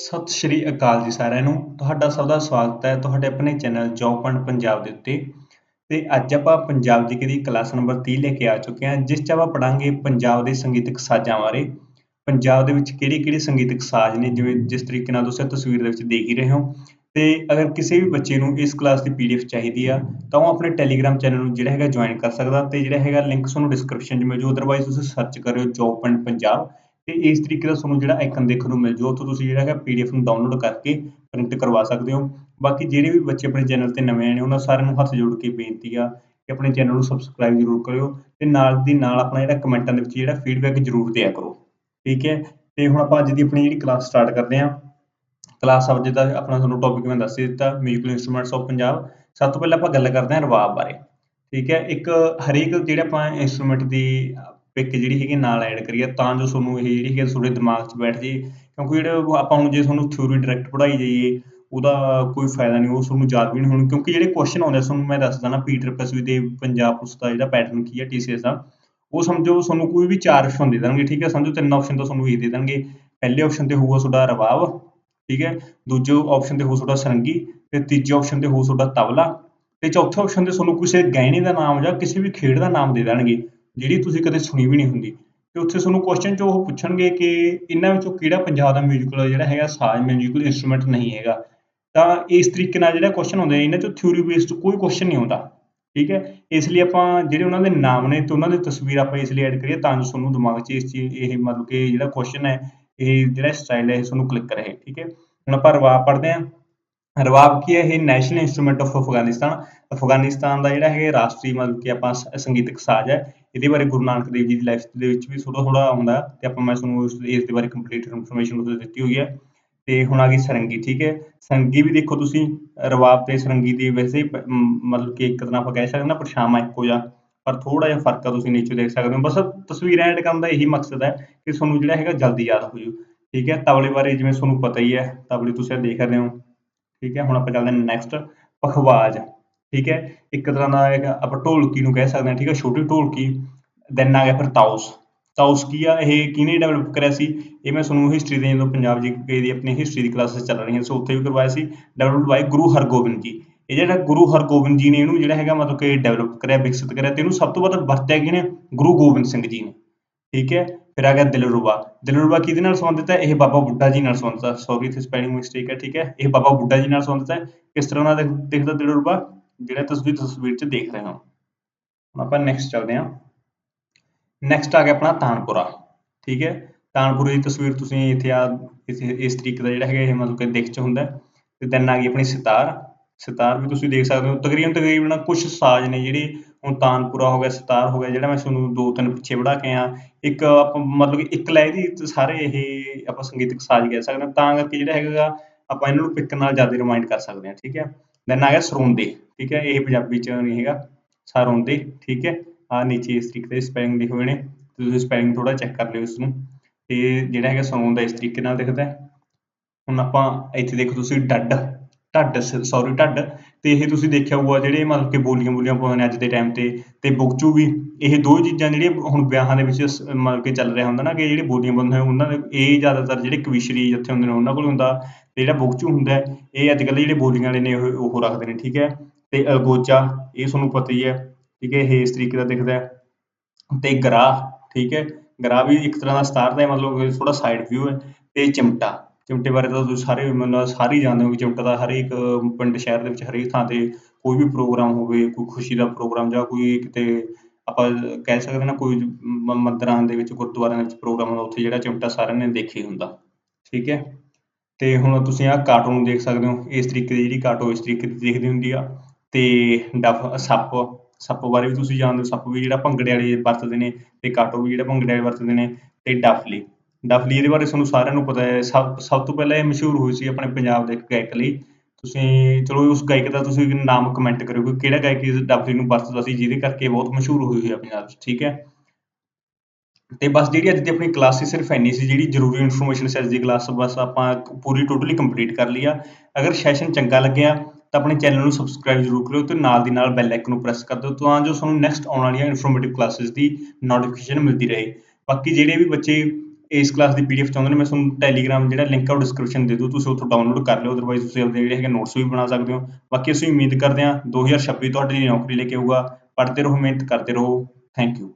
ਸਤਿ ਸ਼੍ਰੀ ਅਕਾਲ ਜੀ ਸਾਰਿਆਂ ਨੂੰ। ਤੁਹਾਡਾ ਸਭ ਦਾ ਸਵਾਗਤ ਹੈ ਤੁਹਾਡੇ ਆਪਣੇ ਚੈਨਲ ਜੌਬ ਪੁਆਇੰਟ ਪੰਜਾਬ ਦੇ ਉੱਤੇ। ਤੇ ਅੱਜ ਆਪਾਂ ਪੰਜਾਬ ਦੀ ਦੀ ਕਲਾਸ ਨੰਬਰ 30 ਲੈ ਕੇ ਆ ਚੁੱਕੇ ਹਾਂ, ਜਿਸ 'ਚ ਆਪਾਂ ਪੜਾਂਗੇ ਪੰਜਾਬ ਦੇ ਸੰਗੀਤਕ ਸਾਜ਼ਾਂ ਬਾਰੇ। ਪੰਜਾਬ ਦੇ ਵਿੱਚ ਕਿਹੜੇ ਕਿਹੜੇ ਸੰਗੀਤਕ ਸਾਜ਼ ਨੇ, ਜਿਵੇਂ ਜਿਸ ਤਰੀਕੇ ਨਾਲ ਤੁਸੀਂ ਤਸਵੀਰ ਦੇ ਵਿੱਚ ਦੇਖ ਹੀ ਰਹੇ ਹੋ। ਤੇ ਅਗਰ ਕਿਸੇ ਵੀ ਬੱਚੇ ਨੂੰ ਇਸ ਕਲਾਸ ਦੀ ਪੀਡੀਐਫ ਚਾਹੀਦੀ ਆ, ਤਾਂ ਉਹ ਆਪਣੇ ਟੈਲੀਗ੍ਰਾਮ ਚੈਨਲ ਨੂੰ ਜਿਹੜਾ ਹੈਗਾ ਜੁਆਇਨ ਕਰ ਸਕਦਾ। ਤੇ ਜਿਹੜਾ ਹੈਗਾ ਲਿੰਕ ਤੁਹਾਨੂੰ ਡਿਸਕ੍ਰਿਪਸ਼ਨ 'ਚ ਮਿਲ ਜੂ ਅਦਰਵਾਈਜ਼ ਤੁਸੀਂ ਸਰਚ ਕਰਿਓ ਜੌਬ ਪੁਆਇੰਟ ਪੰਜਾਬ। ਤੇ ਇਸ ਤਰੀਕੇ ਦਾ ਤੁਹਾਨੂੰ ਜਿਹੜਾ ਆਈਕਨ ਦੇਖਣ ਨੂੰ ਮਿਲ ਜੂ ਉੱਥੋਂ ਤੁਸੀਂ ਜਿਹੜਾ ਹੈਗਾ ਪੀਡੀਐਫ ਨੂੰ ਡਾਊਨਲੋਡ ਕਰਕੇ ਪ੍ਰਿੰਟ ਕਰਵਾ ਸਕਦੇ ਹੋ। ਬਾਕੀ ਜਿਹੜੇ ਵੀ ਬੱਚੇ ਆਪਣੇ ਚੈਨਲ ਤੇ ਨਵੇਂ ਆਏ ਨੇ, ਉਹਨਾਂ ਸਾਰਿਆਂ ਨੂੰ ਹੱਥ ਜੋੜ ਕੇ ਬੇਨਤੀ ਆ ਕਿ ਆਪਣੇ ਚੈਨਲ ਨੂੰ ਸਬਸਕ੍ਰਾਈਬ ਜ਼ਰੂਰ ਕਰਿਓ ਤੇ ਨਾਲ ਦੀ ਨਾਲ ਆਪਣਾ ਜਿਹੜਾ ਕਮੈਂਟਾਂ ਦੇ ਵਿੱਚ ਜਿਹੜਾ ਫੀਡਬੈਕ ਜ਼ਰੂਰ ਦਿਆ ਕਰੋ। ਠੀਕ ਹੈ? ਤੇ ਹੁਣ ਆਪਾਂ ਅੱਜ ਦੀ ਆਪਣੀ ਜਿਹੜੀ ਕਲਾਸ ਸਟਾਰਟ ਕਰਦੇ ਹਾਂ। ਕਲਾਸ ਅੱਜ ਦਾ ਆਪਣਾ ਤੁਹਾਨੂੰ ਟੌਪਿਕ ਮੈਂ ਦੱਸ ਦਿੱਤਾ ਮਿਊਜ਼ਿਕਲ ਇਨਸਟਰੂਮੈਂਟਸ ਆਫ ਪੰਜਾਬ। ਸਭ ਤੋਂ ਪਹਿਲਾਂ ਆਪਾਂ ਗੱਲ ਕਰਦੇ ਹਾਂ ਰਬਾਬ ਬਾਰੇ। ਠੀਕ ਹੈ? ਇੱਕ ਹਰੇਕ ਜਿਹੜਾ ਆਪਾਂ ਇਨਸਟਰੂਮੈਂਟ ਦੀ ਪਿਕ ਜਿਹੜੀ ਹੈਗੀ ਨਾਲ ਐਡ ਕਰੀਏ, ਤਾਂ ਜੋ ਤੁਹਾਨੂੰ ਇਹ ਜਿਹੜੀ ਹੈ ਤੁਹਾਡੇ ਦਿਮਾਗ 'ਚ ਬੈਠ ਜੇ ਕਿਉਂਕਿ ਜਿਹੜੇ ਆਪਾਂ ਹੁਣ ਜੇ ਤੁਹਾਨੂੰ ਥਿਊਰੀ ਡਾਇਰੈਕਟ ਪੜਾਈ ਜਾਈਏ, ਉਹਦਾ ਕੋਈ ਫਾਇਦਾ ਨਹੀਂ, ਉਹ ਤੁਹਾਨੂੰ ਯਾਦ ਵੀ ਨਹੀਂ ਹੋਣੀ। ਕਿਉਂਕਿ ਜਿਹੜੇ ਕੁਐਸਚਨ ਆਉਂਦੇ ਤੁਹਾਨੂੰ ਮੈਂ ਦੱਸਦਾ ਨਾ ਪੀਟਰ ਪਸਵੀ ਦੇ ਪੰਜਾਬ ਪੁਲਿਸ ਦਾ ਜਿਹੜਾ ਪੈਟਰਨ ਕੀ ਹੈ ਟੀਸੀਐਸ ਦਾ, ਉਹ ਸਮਝੋ ਤੁਹਾਨੂੰ ਕੋਈ ਵੀ ਚਾਰ ਆਪਸ਼ਨ ਦੇ ਦੇਣਗੇ, ਠੀਕ ਹੈ ਸਮਝੋ ਤਿੰਨ ਆਪਸ਼ਨ ਤਾਂ ਤੁਹਾਨੂੰ ਇਹ ਦੇ ਦੇਣਗੇ। ਪਹਿਲੇ ਆਪਸ਼ਨ ਤੇ ਹੋਊਗਾ ਤੁਹਾਡਾ ਰਬਾਬ ਠੀਕ ਹੈ? ਦੂਜੇ ਆਪਸ਼ਨ ਤੇ ਹੋਊ ਤੁਹਾਡਾ ਸਰੰਗੀ, ਤੇ ਤੀਜੇ ਆਪਸ਼ਨ ਤੇ ਹੋਊ ਤੁਹਾਡਾ ਤਬਲਾ, ਤੇ ਚੌਥੇ ਆਪਸ਼ਨ ਤੇ ਤੁਹਾਨੂੰ ਕਿਸੇ ਗਹਿਣੇ ਦਾ ਨਾਮ ਜਾਂ ਕਿਸੇ ਵੀ ਖੇਡ ਦਾ ਨਾਮ ਦੇ ਦੇਣਗੇ। ਜਿਹੜੀ ਤੁਸੀਂ ਕਦੇ ਸੁਣੀ ਵੀ ਨਹੀਂ ਹੁੰਦੀ, ਤੇ ਉੱਥੇ ਤੁਹਾਨੂੰ ਕੁਐਸਚਨ 'ਚ ਉਹ ਪੁੱਛਣਗੇ ਕਿ ਇਹਨਾਂ ਵਿੱਚੋਂ ਕਿਹੜਾ ਪੰਜਾਬ ਦਾ ਮਿਊਜ਼ਿਕਲ ਜਿਹੜਾ ਹੈਗਾ ਸਾਜ਼ ਮਿਊਜ਼ਿਕਲ ਇਨਸਟਰੂਮੈਂਟ ਨਹੀਂ ਹੈਗਾ। ਤਾਂ ਇਸ ਤਰੀਕੇ ਨਾਲ ਜਿਹੜਾ ਕੁਐਸਚਨ ਆਉਂਦਾ ਇਹਨਾਂ 'ਚੋਂ ਥਿਊਰੀ ਬੇਸਡ ਕੋਈ ਕੁਐਸਚਨ ਨਹੀਂ ਆਉਂਦਾ, ਠੀਕ ਹੈ? ਇਸ ਲਈ ਆਪਾਂ ਜਿਹੜੇ ਉਹਨਾਂ ਦੇ ਨਾਮ ਨੇ ਤੇ ਉਹਨਾਂ ਦੀ ਤਸਵੀਰ ਆਪਾਂ ਇਸ ਲਈ ਐਡ ਕਰੀਏ ਤਾਂ ਜੋ ਤੁਹਾਨੂੰ ਦਿਮਾਗ 'ਚ ਇਸ ਚੀਜ਼, ਇਹ ਮਤਲਬ ਕਿ ਜਿਹੜਾ ਕੁਐਸਚਨ ਹੈ, ਇਹ ਜਿਹੜਾ ਸਟਾਈਲ ਹੈ, ਇਹ ਤੁਹਾਨੂੰ ਕਲਿੱਕ ਕਰੇ, ਠੀਕ ਹੈ? ਹੁਣ ਆਪਾਂ ਰਵਾਬ ਪੜ੍ਹਦੇ ਹਾਂ। ਰਵਾਬ ਕੀ ਹੈ? ਇਹ national instrument of Afghanistan Afghanistan ਦਾ ਜਿਹੜਾ ਹੈ ਰਾਸ਼ਟਰੀ ਮਤਲਬ ਕਿ ਆਪਾਂ ਸੰਗੀਤਕ ਸਾਜ਼ ਹੈ। ਇਹਦੇ ਬਾਰੇ ਗੁਰੂ ਨਾਨਕ ਦੇਵ ਜੀ ਦੀ ਲਾਈਫ ਦੇ ਵਿੱਚ ਵੀ ਥੋੜਾ ਥੋੜਾ ਆਉਂਦਾ ਤੇ ਆਪਾਂ ਮੈਂ ਤੁਹਾਨੂੰ ਇਸ ਦੇ ਬਾਰੇ ਕੰਪਲੀਟ ਇਨਫੋਰਮੇਸ਼ਨ ਉਹਦੇ ਦਿੱਤੀ ਹੋਈ ਹੈ। ਤੇ ਹੁਣ ਆ ਗਈ ਸਰੰਗੀ, ਠੀਕ ਹੈ? ਸਰੰਗੀ ਵੀ ਦੇਖੋ ਤੁਸੀਂ, ਰਵਾਬ ਤੇ ਸਰੰਗੀ ਦੀ ਵੈਸੇ ਮਤਲਬ ਕਿ ਇੱਕ ਤਰ੍ਹਾਂ ਆਪਾਂ ਕਹਿ ਸਕਦੇ ਨਾ ਪਰਛਾਵਾਂ ਇੱਕੋ ਜਿਹਾ। ਪਰ ਥੋੜਾ ਜਿਹਾ ਫ਼ਰਕ ਆ ਤੁਸੀਂ ਨੀਚੇ ਦੇਖ ਸਕਦੇ ਹੋ। ਬਸ ਤਸਵੀਰਾਂ ਐਡ ਕਰਨ ਦਾ ਇਹੀ ਮਕਸਦ ਹੈ ਕਿ ਤੁਹਾਨੂੰ ਜਿਹੜਾ ਹੈਗਾ ਜਲਦੀ ਯਾਦ ਹੋ ਜੂ ਠੀਕ ਹੈ? ਤਬਲੇ ਬਾਰੇ ਜਿਵੇਂ ਤੁਹਾਨੂੰ ਪਤਾ ਹੀ ਹੈ, ਤਬਲੇ ਤੁਸੀਂ ਦੇਖ ਰਹੇ ਹੋ। ਠੀਕ ਹੈ, ਹੁਣ ਆਪਾਂ ਚੱਲਦੇ ਹਾਂ ਨੈਕਸਟ ਪਖਵਾਜ, ਠੀਕ ਹੈ, ਇੱਕ ਤਰ੍ਹਾਂ ਦਾ ਆਪਾਂ ਢੋਲਕੀ ਨੂੰ ਕਹਿ ਸਕਦੇ ਹਾਂ, ਠੀਕ ਹੈ, ਛੋਟੀ ਢੋਲਕੀ ਦੈਨ ਆ ਗਿਆ ਫਿਰ ਤਾਉਸ ਤਾਉਸ ਕੀ ਆ, ਇਹ ਕਿਹਨੇ ਡਿਵੈਲਪ ਕਰਿਆ ਸੀ? ਇਹ ਮੈਂ ਤੁਹਾਨੂੰ ਹਿਸਟਰੀ ਦੇ ਜਦੋਂ ਪੰਜਾਬ ਜੀ ਦੀ ਆਪਣੀ ਹਿਸਟਰੀ ਦੀ ਕਲਾਸਿਸ ਚੱਲ ਰਹੀਆਂ ਸੋ, ਉੱਥੇ ਵੀ ਕਰਵਾਇਆ ਸੀ ਡਿਵੈਲਪ ਬਾਈ ਗੁਰੂ ਹਰਗੋਬਿੰਦ ਜੀ, ਇਹ ਜਿਹੜਾ ਗੁਰੂ ਹਰਗੋਬਿੰਦ ਜੀ ਨੇ ਇਹਨੂੰ ਜਿਹੜਾ ਹੈਗਾ ਮਤਲਬ ਕਿ ਡਿਵੈਲਪ ਕਰਿਆ, ਵਿਕਸਿਤ ਕਰਿਆ, ਤੇ ਇਹਨੂੰ ਸਭ ਤੋਂ ਵੱਧ ਵਰਤਿਆ ਕਿਹਨੇ? ਗੁਰੂ ਗੋਬਿੰਦ ਸਿੰਘ ਜੀ ਨੇ, ਠੀਕ ਹੈ ਫਿਰ ਆ ਗਿਆ ਦਿਲਰੂਬਾ। ਦਿਲਰੂਬਾ ਕਿਹਦੇ ਨਾਲ ਸੰਬੰਧਿਤ ਹੈ? ਇਹ ਬਾਬਾ ਬੁੱਢਾ ਜੀ ਨਾਲ ਸੰਬੰਧਿਤ ਹੈ। ਸੌਰੀ ਇੱਥੇ ਸਪੈਲਿੰਗ ਮਿਸਟੇਕ ਹੈ, ਠੀਕ ਹੈ? ਇਹ ਬਾਬਾ ਬੁੱਢਾ ਜੀ ਨਾਲ ਸੰਬੰਧਿਤ ਹੈ। ਕਿਸ ਤਰ੍ਹਾਂ ਨਾਲ ਦਿਖਦਾ ਦਿਲਰੂਬਾ? ਜਿਹੜਾ ਤੁਸੀਂ ਤਸਵੀਰ 'ਚ ਦੇਖ ਰਹੇ ਹੋ। ਹੁਣ ਆਪਾਂ ਨੈਕਸਟ ਚੱਲਦੇ ਹਾਂ। ਨੈਕਸਟ ਆ ਗਿਆ ਆਪਣਾ ਤਾਨਪੁਰਾ, ਠੀਕ ਹੈ? ਤਾਨਪੁਰੇ ਦੀ ਤਸਵੀਰ ਤੁਸੀਂ ਇੱਥੇ ਆ ਇਸ ਤਰੀਕੇ ਦਾ ਜਿਹੜਾ ਹੈਗਾ ਇਹ ਮਤਲਬ ਕਿ ਦਿਖ 'ਚ ਹੁੰਦਾ ਤੇ ਦੈਨ ਆ ਗਈ ਆਪਣੀ ਸਿਤਾਰ। ਸਿਤਾਰ ਵੀ ਤੁਸੀਂ ਦੇਖ ਸਕਦੇ ਹੋ। ਤਕਰੀਬਨ ਤਕਰੀਬਨ ਕੁਝ ਸਾਜ਼ ਨੇ ਜਿਹੜੇ ਹੁਣ ਤਾਨਪੁਰਾ ਹੋ ਗਿਆ, ਸਿਤਾਰ ਹੋ ਗਿਆ, ਜਿਹੜਾ ਮੈਂ ਤੁਹਾਨੂੰ ਦੋ ਤਿੰਨ ਪਿੱਛੇ ਵੜਾ ਕੇ ਆ ਇੱਕ ਮਤਲਬ ਕਿ ਇੱਕ ਲੈ ਦੀ ਸਾਰੇ ਇਹ ਆਪਾਂ ਸੰਗੀਤਕ ਸਾਜ਼ ਕਹਿ ਸਕਦੇ ਹਾਂ, ਤਾਂ ਕਰਕੇ ਜਿਹੜਾ ਹੈਗਾ ਆਪਾਂ ਇਹਨਾਂ ਨੂੰ ਪਿੱਕ ਨਾਲ ਜ਼ਿਆਦਾ ਰਿਮਾਈਂਡ ਕਰ ਸਕਦੇ ਹਾਂ, ਠੀਕ ਹੈ? ਦੈਨ ਆ ਗਿਆ ਸਰੋਂਦੇ, ਠੀਕ ਹੈ? ਇਹ ਪੰਜਾਬੀ ਚ ਨਹੀਂ ਹੈਗਾ, ਸਰੋਂਦੇ, ਠੀਕ ਹੈ? ਆ ਨੀਚੇ ਇਸ ਤਰੀਕੇ ਦੇ ਸਪੈਲਿੰਗ ਲਿਖੇ ਹੋਏ ਨੇ ਤੁਸੀਂ ਸਪੈਲਿੰਗ ਥੋੜਾ ਚੈੱਕ ਕਰ ਲਿਓ ਇਸ ਨੂੰ ਤੇ ਜਿਹੜਾ ਹੈਗਾ ਸਰੋਂਦਾ ਇਸ ਤਰੀਕੇ ਨਾਲ ਦਿਖਦਾ ਹੁਣ ਆਪਾਂ ਇੱਥੇ ਦੇਖੋ ਤੁਸੀਂ ਡੱਡ ਢੱਡ ਸੌਰੀ ਢੱਡ, ਤੇ ਇਹ ਤੁਸੀਂ ਦੇਖਿਆ ਹੋਊਗਾ ਜਿਹੜੇ ਮਤਲਬ ਕਿ ਬੋਲੀਆਂ ਬੋਲੀਆਂ ਪਾਉਂਦੇ ਨੇ ਅੱਜ ਦੇ ਟਾਈਮ ਤੇ ਤੇ ਬੁਕਚੂ ਵੀ, ਇਹ ਦੋ ਚੀਜ਼ਾਂ ਜਿਹੜੀਆਂ ਹੁਣ ਵਿਆਹਾਂ ਦੇ ਵਿੱਚ ਮਤਲਬ ਕਿ ਚੱਲ ਰਿਹਾ ਹੁੰਦਾ ਨਾ ਕਿ ਜਿਹੜੇ ਬੋਲੀਆਂ ਪਾਉਂਦੇ ਨੇ, ਉਹਨਾਂ ਦੇ, ਇਹ ਜ਼ਿਆਦਾਤਰ ਜਿਹੜੇ ਕਵਿਸ਼ਰੀ ਜਿੱਥੇ ਹੁੰਦੇ ਨੇ, ਉਹਨਾਂ ਕੋਲ ਹੁੰਦਾ, ਤੇ ਜਿਹੜਾ ਬੁਕਚੂ ਹੁੰਦਾ, ਇਹ ਅੱਜ ਕੱਲ੍ਹ ਜਿਹੜੇ ਬੋਲੀਆਂ ਵਾਲੇ ਨੇ, ਉਹ ਰੱਖਦੇ ਨੇ, ਠੀਕ ਹੈ? ਤੇ ਅਲਗੋਚਾ, ਇਹ ਤੁਹਾਨੂੰ ਪਤਾ ਹੀ ਹੈ, ਠੀਕ ਹੈ, ਇਹ ਇਸ ਤਰੀਕੇ ਦਾ ਦਿਖਦਾ ਹੈ। ਤੇ ਗਰਾ ਠੀਕ ਹੈ? ਗਰਾ ਵੀ ਇੱਕ ਤਰ੍ਹਾਂ ਦਾ ਸਤਾਰ ਦਾ ਮਤਲਬ ਥੋੜਾ ਸਾਈਡ ਵਿਊ ਹੈ, ਤੇ ਚਿਮਟਾ। ਚਿਮਟੇ ਬਾਰੇ ਤਾਂ ਤੁਸੀਂ ਸਾਰੇ ਮਤਲਬ ਸਾਰੇ ਹੀ ਜਾਣਦੇ ਹੋ ਕਿ ਚਿਮਟਾ ਦਾ ਹਰੇਕ ਪਿੰਡ ਸ਼ਹਿਰ ਦੇ ਵਿੱਚ ਹਰੇਕ ਥਾਂ ਤੇ ਕੋਈ ਵੀ ਪ੍ਰੋਗਰਾਮ ਹੋਵੇ, ਕੋਈ ਖੁਸ਼ੀ ਦਾ ਪ੍ਰੋਗਰਾਮ ਜਾਂ ਕੋਈ ਕਿਤੇ ਆਪਾਂ ਕਹਿ ਸਕਦੇ ਨਾ ਕੋਈ ਮੰਦਰਾਂ ਦੇ ਵਿੱਚ, ਗੁਰਦੁਆਰਿਆਂ ਦੇ ਵਿੱਚ ਪ੍ਰੋਗਰਾਮ ਹੁੰਦਾ, ਉੱਥੇ ਜਿਹੜਾ ਚਿਮਟਾ ਸਾਰਿਆਂ ਨੇ ਦੇਖੀ ਹੁੰਦਾ। ਠੀਕ ਹੈ? ਤੇ ਹੁਣ ਤੁਸੀਂ ਆਹ ਕਾਰਟੂਨ ਦੇਖ ਸਕਦੇ ਹੋ, ਇਸ ਤਰੀਕੇ ਦੀ ਜਿਹੜੀ ਕਾਰਟੂਨ ਇਸ ਤਰੀਕੇ ਦੀ ਦੇਖਦੀ ਹੁੰਦੀ ਆ। ਤੇ ਡਫ, ਸੱਪ ਸੱਪ ਬਾਰੇ ਵੀ ਤੁਸੀਂ ਜਾਣਦੇ ਹੋ, ਸੱਪ ਵੀ ਜਿਹੜਾ ਭੰਗੜੇ ਵਾਲੇ ਵਰਤਦੇ ਨੇ, ਤੇ ਕਾਟੋ ਵੀ ਜਿਹੜਾ ਭੰਗੜੇ ਵਾਲੇ ਵਰਤਦੇ ਨੇ, ਤੇ ਡਫਲੀ ਡਫਲੀ ਇਹਦੇ ਬਾਰੇ ਤੁਹਾਨੂੰ ਸਾਰਿਆਂ ਨੂੰ ਪਤਾ ਹੈ। ਸਭ ਸਭ ਤੋਂ ਪਹਿਲਾਂ ਇਹ ਮਸ਼ਹੂਰ ਹੋਈ ਸੀ ਆਪਣੇ ਪੰਜਾਬ ਦੇ ਇੱਕ ਗਾਇਕ ਲਈ। ਤੁਸੀਂ, ਚਲੋ ਉਸ ਗਾਇਕ ਦਾ ਤੁਸੀਂ ਨਾਮ ਕਮੈਂਟ ਕਰਿਓ ਕਿ ਕਿਹੜਾ ਗਾਇਕ ਇਸ ਡਫਲੀ ਨੂੰ ਵਰਤਦਾ ਸੀ, ਜਿਹਦੇ ਕਰਕੇ ਬਹੁਤ ਮਸ਼ਹੂਰ ਹੋਈ ਹੋਈ ਹੈ ਪੰਜਾਬ 'ਚ, ਠੀਕ ਹੈ? ਤੇ ਬਸ ਜਿਹੜੀ ਅੱਜ ਦੀ ਆਪਣੀ ਕਲਾਸ ਸੀ, ਸਿਰਫ ਇੰਨੀ ਸੀ ਜਿਹੜੀ ਜ਼ਰੂਰੀ ਇਨਫੋਰਮੇਸ਼ਨ ਸੀ ਅੱਜ ਦੀ ਕਲਾਸ ਬਸ ਆਪਾਂ ਪੂਰੀ ਟੋਟਲੀ ਕੰਪਲੀਟ ਕਰ ਲਈ ਆ। ਅਗਰ ਸੈਸ਼ਨ ਚੰਗਾ ਲੱਗਿਆ, ਤਾਂ ਆਪਣੇ ਚੈਨਲ ਨੂੰ ਸਬਸਕ੍ਰਾਈਬ ਜ਼ਰੂਰ ਕਰਿਓ ਤੇ ਨਾਲ ਦੀ ਨਾਲ ਬੈਲ ਆਈਕਨ ਨੂੰ ਪ੍ਰੈਸ ਕਰ ਦਿਓ ਤਾਂ ਜੋ ਤੁਹਾਨੂੰ ਨੈਕਸਟ ਆਉਣ ਵਾਲੀਆਂ ਇਨਫੋਰਮੇਟਿਵ ਕਲਾਸਿਸ ਦੀ ਨੋਟੀਫਿਕੇਸ਼ਨ ਮਿਲਦੀ ਰਹੇ। ਬਾਕੀ ਜਿਹੜੇ ਵੀ ਬੱਚੇ ਇਸ ਕਲਾਸ ਦੀ ਪੀਡੀਐਫ ਚਾਹੁੰਦੇ ਨੇ, ਮੈਂ ਤੁਹਾਨੂੰ ਟੈਲੀਗ੍ਰਾਮ ਜਿਹੜਾ ਲਿੰਕ ਆ ਉਹ ਡਿਸਕ੍ਰਿਪਸ਼ਨ ਦੇ ਦੂੰ ਤੁਸੀਂ ਉੱਥੋਂ ਡਾਊਨਲੋਡ ਕਰ ਲਿਓ ਅਦਰਵਾਈਜ਼ ਤੁਸੀਂ ਆਪਣੇ ਜਿਹੜੇ ਹੈਗੇ ਨੋਟਸ ਵੀ ਬਣਾ ਸਕਦੇ ਹੋ। ਬਾਕੀ ਅਸੀਂ ਉਮੀਦ ਕਰਦੇ ਹਾਂ 2026 ਤੁਹਾਡੇ ਲਈ ਨੌਕਰੀ ਲੈ ਕੇ ਆਊਗਾ। ਪੜ੍ਹਦੇ ਰਹੋ, ਮਿਹਨਤ ਕਰਦੇ ਰਹੋ। Thank you